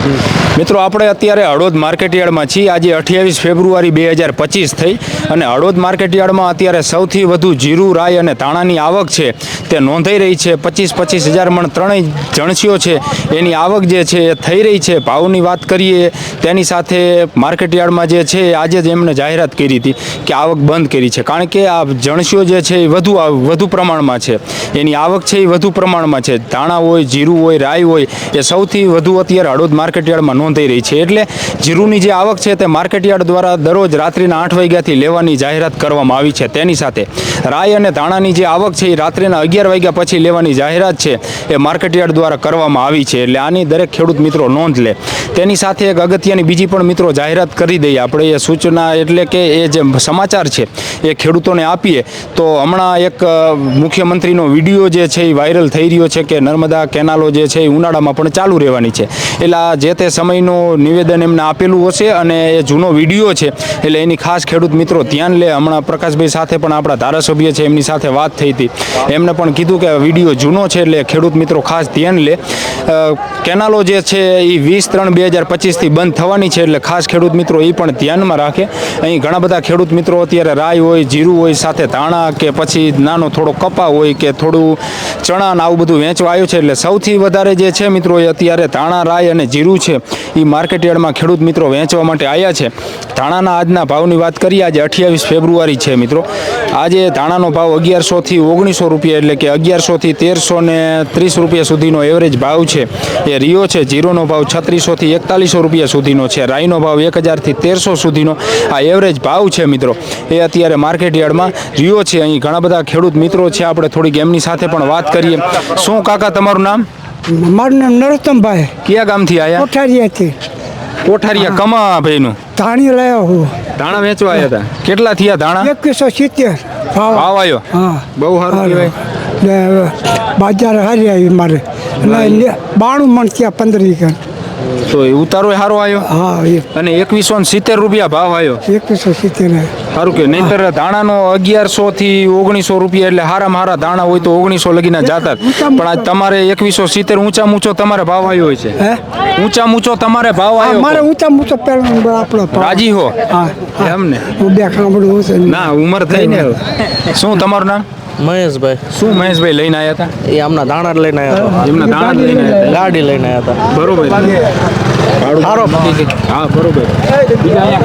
হুম મિત્રો, આપણે અત્યારે હળવદ માર્કેટયાર્ડમાં છીએ. આજે અઠ્યાવીસ ફેબ્રુઆરી બે હજાર પચીસ થઈ અને હળવદ માર્કેટયાર્ડમાં અત્યારે સૌથી વધુ જીરું રાય અને તાણાની આવક છે તે નોંધાઈ રહી છે. પચીસ પચીસ હજાર મણ ત્રણેય જણસીઓ છે. એની આવક જે છે એ થઈ રહી છે. ભાવની વાત કરીએ, તેની સાથે માર્કેટયાર્ડમાં જે છે આજે જ એમણે જાહેરાત કરી હતી કે આવક બંધ કરી છે. કારણ કે આ જણસીઓ જે છે એ વધુ વધુ પ્રમાણમાં છે. એની આવક છે એ વધુ પ્રમાણમાં છે. ધાણા હોય, જીરું હોય રાય હોય એ સૌથી વધુ અત્યારે હળવદ માર્કેટયાર્ડમાં નોંધાઈ રહી છે. એટલે જીરુની જે આવક છે તે માર્કેટયાર્ડ દ્વારા દરરોજ રાત્રિના આઠ વાગ્યાથી લેવાની જાહેરાત કરવામાં આવી છે. તેની સાથે રાય અને ધાણાની જે આવક છે એ રાત્રિના અગિયાર વાગ્યા પછી લેવાની જાહેરાત છે એ માર્કેટયાર્ડ દ્વારા કરવામાં આવી છે. એટલે આની દરેક ખેડૂત મિત્રો નોંધ લે. તેની સાથે એક અગત્યની બીજી પણ મિત્રો જાહેરાત કરી દઈએ. આપણે એ સૂચના એટલે કે એ જે સમાચાર છે એ ખેડૂતોને આપીએ. તો હમણાં એક મુખ્યમંત્રીનો વીડિયો જે છે એ વાયરલ થઈ રહ્યો છે કે નર્મદા કેનાલો જે છે એ ઉનાળામાં પણ ચાલુ રહેવાની છે. એટલે જે તે સમયનું નિવેદન એમને આપેલું હશે અને એ જૂનો વીડિયો છે, એટલે એની ખાસ ખેડૂત મિત્રો ધ્યાન લે. હમણાં પ્રકાશભાઈ સાથે પણ આપણા ધારાસભ્ય છે, એમની સાથે વાત થઈ હતી. એમને પણ કીધું કે વીડિયો જૂનો છે, એટલે ખેડૂત મિત્રો ખાસ ધ્યાન લે. કેનાલો જે છે એ વીસ ત્રણ બે હજાર પચીસથી બંધ થવાની છે, એટલે ખાસ ખેડૂત મિત્રો એ પણ ધ્યાનમાં રાખે. અહીં ઘણા બધા ખેડૂત મિત્રો અત્યારે રાય હોય, જીરું હોય, સાથે ધાણા કે પછી નાનો થોડો કપા હોય કે થોડું ચણા આવું બધું વેચવા આવ્યું છે, એટલે સૌથી વધારે જે છે મિત્રો એ અત્યારે ધાણા રાય અને જીરું છે. એ માર્કેટ યાર્ડમાં ખેડૂત મિત્રો વેચવા માટે આવ્યા છે. ધાણાના આજના ભાવની વાત કરીએ, આજે અઠ્યાવીસ ફેબ્રુઆરી છે મિત્રો. આજે ધાણાનો ભાવ અગિયારસોથી ઓગણીસો રૂપિયા એટલે કે અગિયારસોથી તેરસો ને ત્રીસ રૂપિયા સુધીનો એવરેજ ભાવ છે. એ રિયો છે, જીરોનો ભાવ છત્રીસોથી એકતાલીસો રૂપિયા સુધીનો છે. રાઈનો ભાવ એક હજારથી તેરસો સુધીનો આ એવરેજ ભાવ છે મિત્રો. એ અત્યારે માર્કેટ યાર્ડમાં રિયો છે. અહીં ઘણા બધા ખેડૂત મિત્રો છે. આપણે થોડીક એમની સાથે પણ વાત કરીએ. શું કાકા તમારું નામ? મારું નામ નરોત્તમભાઈ. કયા ગામથી આવ્યા કોઠારીયાથી. કોઠારીયા કમા ભાઈનું ધાણી લાવ્યો હું. ધાણા વેચવા આવ્યા હતા કેટલા થયા ધાણા? એકવીસો સિત્તેર. ભાવ. આવ્યો હા. બહુ સારું કહેવાય. બાજાર હારી આવી મારે. બાણું મણ ત્યાં પંદર વીઘા. તો એ ઉતારો સારો આવ્યો હા એ. અને એકવીસો સિત્તેર રૂપિયા ભાવ આવ્યો એકવીસો સિત્તેર. સારું કે નહીતર ધાણાનો અગિયારસો થી ઓગણીસો રૂપિયા એટલે હારા હારા ધાણા હોય તો ઓગણીસો લગીના જાતા પણ આજ તમારે એકવીસો સિત્તેર ઊંચા ઊંચો તમારે ભાવ આવ્યો હોય છે. ઊંચા ઊંચો તમારે ભાવ આવ્યો મારે ઊંચા ઊંચો પહેલો આપણો રાજી હો. હા હા. એમ ને? હું બે ખાંભળું ના. ઉંમર થઈ ને શું તમારું નામ? મહેશભાઈ. શું મહેશભાઈ લઈને આવ્યા હતા? એ આમના દાણા લઈને આવ્યા હતા. એમના દાણા લઈને આવ્યા ગાડી લઈને આવ્યા હતા. બરોબર. સારો હા બરોબર.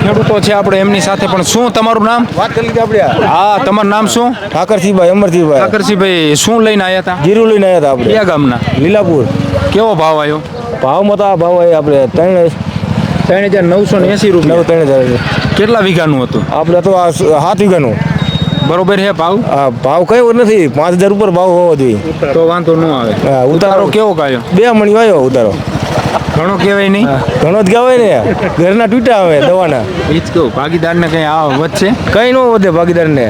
ખેડૂતો છે આપણે એમની સાથે પણ. શું તમારું નામ? વાત કરી આપણે. હા તમારું નામ શું? ઠાકરસિંહભાઈ અમરસિંહભાઈ. ઠાકરસિંહભાઈ શું લઈને આવ્યા હતા? જીરું લઈને આવ્યા હતા કયા ગામના? લીલાપુર. કેવો ભાવ આવ્યો? ભાવમાં તો આ ભાવ આવ્યો આપણે ત્રણ ત્રણ હજાર નવસો ને એસી રૂપિયા. ત્રણ હજાર. કેટલા વીઘાનું હતું? આપણે તો આ સાત વીઘાનું. બરોબર છે ભાવ? હા ભાવ કયો નથી પાંચ હજાર ઉપર ભાવ હોવો જોઈએ. તો વાંધો ન આવે. હા, ઉતારો. કેવો કાયો બે મણી આવ્યો ઉતારો. ઘણો કહેવાય નહીં? ઘણો જ કહેવાય ને. ઘરના તૂટા આવે દવાના. એ જ કહું ભાગીદારને કંઈ આ વધશે કંઈ ન વધે ભાગીદારને.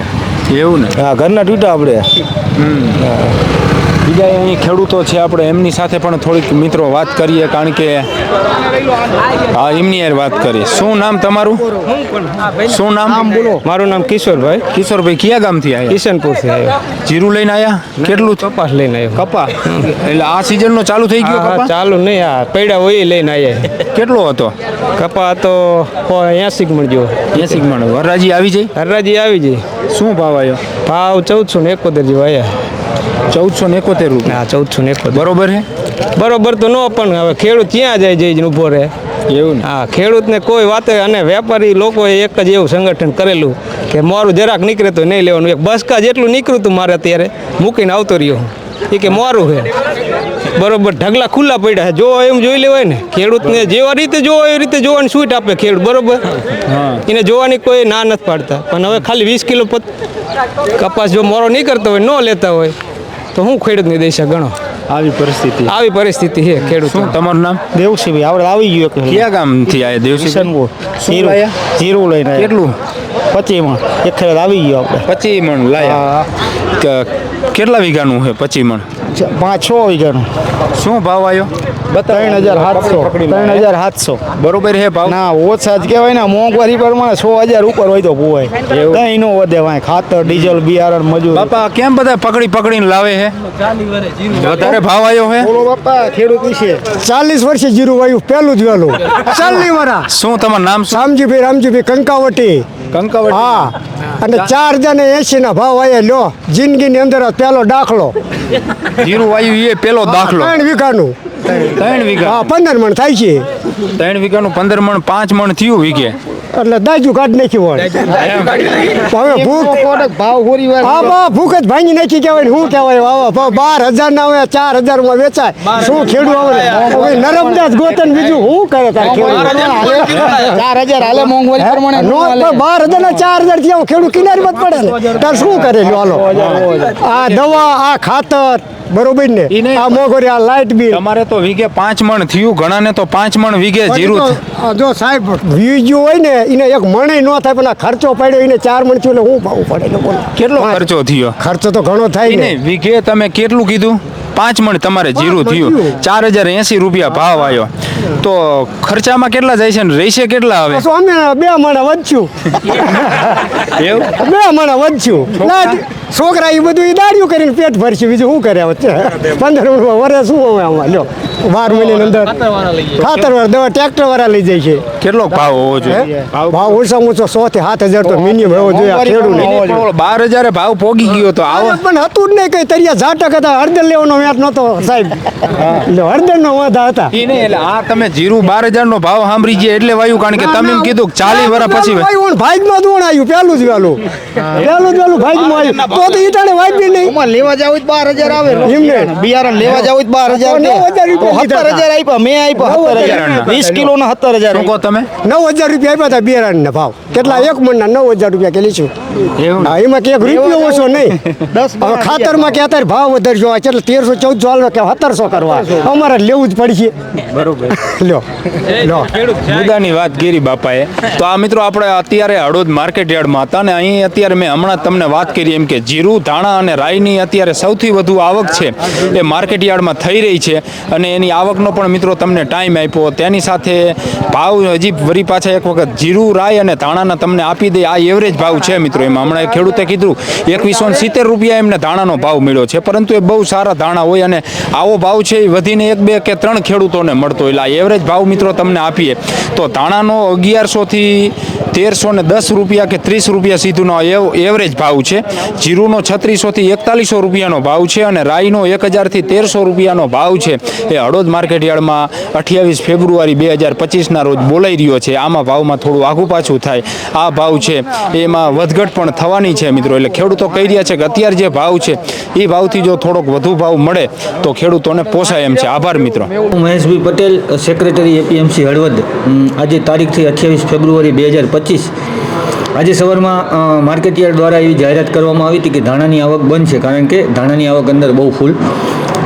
એવું ને? હા ઘરના તૂટા આપણે. હમ. ખેડૂતો છે આપણે એમની સાથે પણ થોડીક મિત્રો વાત કરીએ કારણ કે હા એમની યાર વાત કરીએ. શું નામ તમારું? શું નામ? બોલો. મારું નામ કિશોરભાઈ. કિશોરભાઈ કયા ગામથી આવ્યા કિશનપુરથી આવ્યા જીરું લઈને આવ્યા કેટલું કપાસ લઈને આવ્યો. કપા એટલે આ સિઝનનો ચાલુ થઈ ગયો ચાલુ નહીં આ પૈડા હોય એ લઈને આવ્યા કેટલો હતો? કપા તો એસી મળજો એસી મણ. હરરાજી આવી જાય હરરાજી આવી જઈ. શું ભાવ આવ્યો ભાવ ચૌદસો ને એકોતેર જેવો આવ્યા ચૌદસો ને એકોતેર રૂપિયા. હા ચૌદસો ને એકોતેર. બરોબર છે બરોબર તો ન પણ હવે ખેડૂત ક્યાં જાય જઈને ઊભો રહે? એવું હા ખેડૂતને કોઈ વાતે અને વેપારી લોકોએ એક જ એવું સંગઠન કરેલું કે મારું જરાક નીકળે તો નહીં લેવાનું. એક બસકા જેટલું નીકળ્યું હતું મારે અત્યારે મૂકીને આવતો રહ્યો એ કે મારું છે બરોબર ઢગલા ખુલ્લા પડ્યા છે. જો એમ જોઈ લેવાય ને. ખેડૂતને જેવા રીતે જોવો એ રીતે જોવાની છૂટ આપે ખેડૂત બરોબર? એને જોવાની કોઈ ના નથી પાડતા. પણ હવે ખાલી વીસ કિલો પત કપાસ જો મોરો નહીં કરતો હોય ન લેતા હોય તો હું ખેડૂતની દેશે ગણો? આવી પરિસ્થિતિ. આવી પરિસ્થિતિ છે ખેડૂત શું તમારું નામ? દેવસિંહભાઈ આપણે આવી ગયું કયા ગામથી આવ્યા દેવસી કિશનપુર. શું જીરું લાયા? લઈને કેટલું? પચી મણ એક ખેત આવી ગયો આપણે. પચી મણ લાયા કેટલા વીઘાનું છે પચી મણ પાંચ છ વીઘાનું શું ભાવ આવ્યો ત્રણ હજાર સાતસો. ત્રણ હજાર સાતસો. બરોબર હે ભાવ? ના ઓછા જ કહેવાય ને. મોંઘવારી પ્રમાણે સો હજાર ઉપર હોય તો પોવાય કંઈ નો વધે ભાઈ. ખાતર ડીઝલ બિયારણ મજૂર. બાપા કેમ બધા પકડી પકડીને લાવે હે વધારે ભાવ આવ્યો હે બોલો બાપા ખેડૂત વિશે. ચાલીસ વર્ષે જીરું વાયું પહેલું જ વહેલું ચાલની વરા. શું તમારું નામ રામજીભાઈ રામજીભાઈ કંકાવટી. કંકાવટી. હા. અને ચાર હજાર ને એસી ના ભાવ આયા. લ્યો જિંદગીની અંદર પહેલો દાખલો. જીરું વાયુ એ પેલો દાખલો. ત્રણ વીઘાનું. ત્રણ વીઘા. હા પંદર મણ થાય છે. ત્રણ વીઘાનું પંદર મણ પાંચ મણ થયું વીઘે. એટલે દાજુ કાઢ નાખી હોય હવે ભૂખ ભાવ હોરી વાર હા બા ભૂખ જ ભાંગી નાખી કહેવાય શું કહેવાય? વાવા ભાવ બાર હજાર ના હોય ચાર હજારમાં વેચાય. શું ખેડું આવે? હવે નરમદાસ ગોતન બીજું શું કરે તાર ચાર હજાર હાલે મોંઘવારી પ્રમાણે બાર હજાર ના ચાર હજારથી આવું ખેડૂત કિનારી મત પડે તાર શું કરે લ્યો હાલો. આ દવા આ ખાતર બરોબર ને. આ મોઘરી આ લાઇટ બિલ તમારે તો વીઘે પાંચ મણ થયું ઘણાને તો પાંચ મણ વીઘે જીરું જો સાહેબ વીજ્યું હોય ને એને એક મણે ન થાય પણ આ ખર્ચો પડ્યો એને ચાર મણ થયું એટલે હું ભાવ પડે લોકોને કેટલો ખર્ચો થયો? ખર્ચો તો ઘણો થાય ને. વીઘે તમે કેટલું કીધું? પાંચ મણ તમારે જીરું થયું. ચાર હજાર એસી રૂપિયા ભાવ આવ્યો. તો ખર્ચામાં કેટલા જાય છે ને? રહેશે કેટલા હવે? તો અમે બે મણા વધશું. બે મણા વધ્યું ના, છોકરા એ બધું એ દાડિયું કરીને પેટ ભરશે. બીજું શું કર્યા વચ્ચે પંદર વર્ષ શું હોય આમાં? લ્યો. બાર મહિનાની અંદર. ખાતર વાર દવા ટ્રેક્ટર વાળા લઈ જાય છે. કેટલો ભાવ હોવો જોઈએ? ભાવ ઓછામાં ઓછો સો થી સાત હજાર તો મિનિમમ હોવો જોઈએ આ બાર હજારે ભાવ પોગી ગયો તો આવો. પણ હતું જ નહીં કઈ. તરિયા ઝાટક હતા. હળદર લેવાનો વ્યાજ નતો સાહેબ. એટલે હળદર નો વાંધા હતા. એટલે આ તમે જીરું બાર હજાર નો ભાવ સાંભળી ગયા એટલે વાયુ કારણ કે તમે એમ કીધું ચાલી વર્ષ પછી ભાઈ ભાઈ માં દોણ આવ્યું. પેલું જ વેલું. પેલું જ વેલું ભાઈ માં આવ્યું. તો તો ઈટાણે વાપી નહીં. લેવા જાવ બાર હજાર આવે. એમને. બિયારણ લેવા જાવ બાર હજાર સત્તર હજાર આપ્યા મેં આપ્યા સત્તર હજાર. વીસ કિલો ના સત્તર હજાર કહો તમે નવ હજાર રૂપિયા આપ્યા હતા બિયારણ ના ભાવ. કેટલા એક મણના નવ હજાર રૂપિયા કે લીધું. એવું? હા એમાં કે રૂપિયો ઓછો નહીં. દસ હવે ખાતરમાં કે અત્યારે ભાવ વધારજો એટલે તેરસો ચૌદસો હાલવા કે સત્તરસો કરવા. અમારે લેવું જ પડશે. બરોબર. લ્યો લો મુદ્દાની વાત કરી બાપાએ. તો આ મિત્રો આપણે અત્યારે હળોદ માર્કેટ યાર્ડમાં હતા અને અહીં અત્યારે મેં હમણાં તમને વાત કરી એમ કે જીરું ધાણા અને રાઈની અત્યારે સૌથી વધુ આવક છે એ માર્કેટ યાર્ડમાં થઈ રહી છે અને એની આવકનો પણ મિત્રો તમને ટાઈમ આપ્યો. તેની સાથે ભાવ હજી વરી પાછા એક વખત જીરું રાય અને ધાણાના તમને આપી દે. આ એવરેજ ભાવ છે મિત્રો એમાં. હમણાં ખેડૂતે કીધું, એકવીસો સિત્તેર રૂપિયા એમને ધાણાનો ભાવ મળ્યો છે. પરંતુ એ બહુ સારા ધાણા હોય અને આવો ભાવ છે એ વધીને એક, બે કે ત્રણ ખેડૂતોને મળતો એટલે આ એવરેજ ભાવ મિત્રો તમને આપીએ. તો ધાણાનો અગિયારસોથી તેરસો ને દસ રૂપિયા કે ત્રીસ રૂપિયા સુધીનો એવ- એવરેજ ભાવ છે. જીરુનો છત્રીસોથી એકતાલીસો રૂપિયાનો ભાવ છે અને રાઈનો એક હજારથી તેરસો રૂપિયાનો ભાવ છે. એ હળોદ માર્કેટ યાર્ડમાં અઠ્યાવીસ ફેબ્રુઆરી બે હજાર પચીસના રોજ બોલાઈ રહ્યો છે. આમાં ભાવમાં થોડું આઘું પાછું થાય. આ ભાવ છે. એમાં વધઘટ પણ થવાની છે મિત્રો. એટલે ખેડૂતો કહી રહ્યા છે કે અત્યારે જે ભાવ છે, એ ભાવથી જો થોડોક વધુ ભાવ મળે, તો ખેડૂતોને પોસાય એમ છે. આભાર મિત્રો. હું મહેશભાઈ પટેલ સેક્રેટરી એપીએમસી હળવદ. આજે તારીખથી અઠ્યાવીસ ફેબ્રુઆરી બે હજાર પચીસ આજે સવારમાં માર્કેટયાર્ડ માર્કેટ યાર્ડ દ્વારા એવી જાહેરાત કરવામાં આવી હતી કે ધાણાની આવક બંધ છે, કારણ કે ધાણાની આવક અંદર બહુ ફૂલ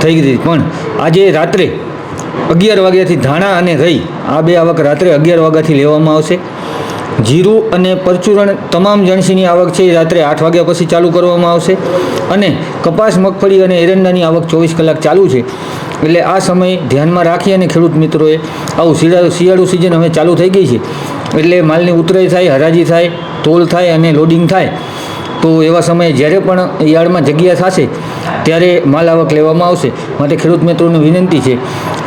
થઈ ગઈ હતી. પણ આજે રાત્રે અગિયાર વાગ્યાથી ધાણા અને રહી આ બે આવક રાત્રે અગિયાર વાગ્યાથી લેવામાં આવશે. જીરું અને પરચુરણ તમામ જણસીની આવક છે, એ રાત્રે આઠ વાગ્યા પછી ચાલુ કરવામાં આવશે. અને કપાસ, મગફળી અને એરંડાની આવક ચોવીસ કલાક ચાલુ છે. એટલે આ સમય ધ્યાનમાં રાખી અને ખેડૂત મિત્રોએ આવું શિયાળુ શિયાળુ સિઝન હવે ચાલુ થઈ ગઈ છે. એટલે માલની ઉતરાઈ થાય, હરાજી થાય, તોલ થાય અને લોડિંગ થાય. તો એવા સમયે જ્યારે પણ યાર્ડમાં જગ્યા થશે, ત્યારે માલ આવક લેવામાં આવશે. માટે ખેડૂત મિત્રોને વિનંતી છે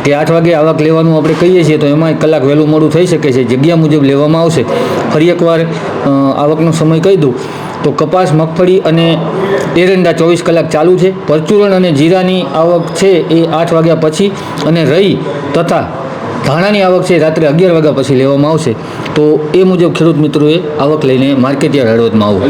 કે આઠ વાગે આવક લેવાનું આપણે કહીએ છીએ, તો એમાં કલાક વહેલું મોડું થઈ શકે છે. જગ્યા મુજબ લેવામાં આવશે. ફરી એકવાર આવકનો સમય કહી દઉં. તો કપાસ, મગફળી અને એરંડા ચોવીસ કલાક ચાલુ છે. પરચુરણ અને જીરાની આવક છે એ આઠ વાગ્યા પછી અને રહી તથા ધાણાની આવક છે રાત્રે અગિયાર વાગ્યા પછી લેવામાં આવશે. તો એ મુજબ ખેડૂત મિત્રોએ આવક લઈને માર્કેટ યાર્ડ હળવદમાં આવવું.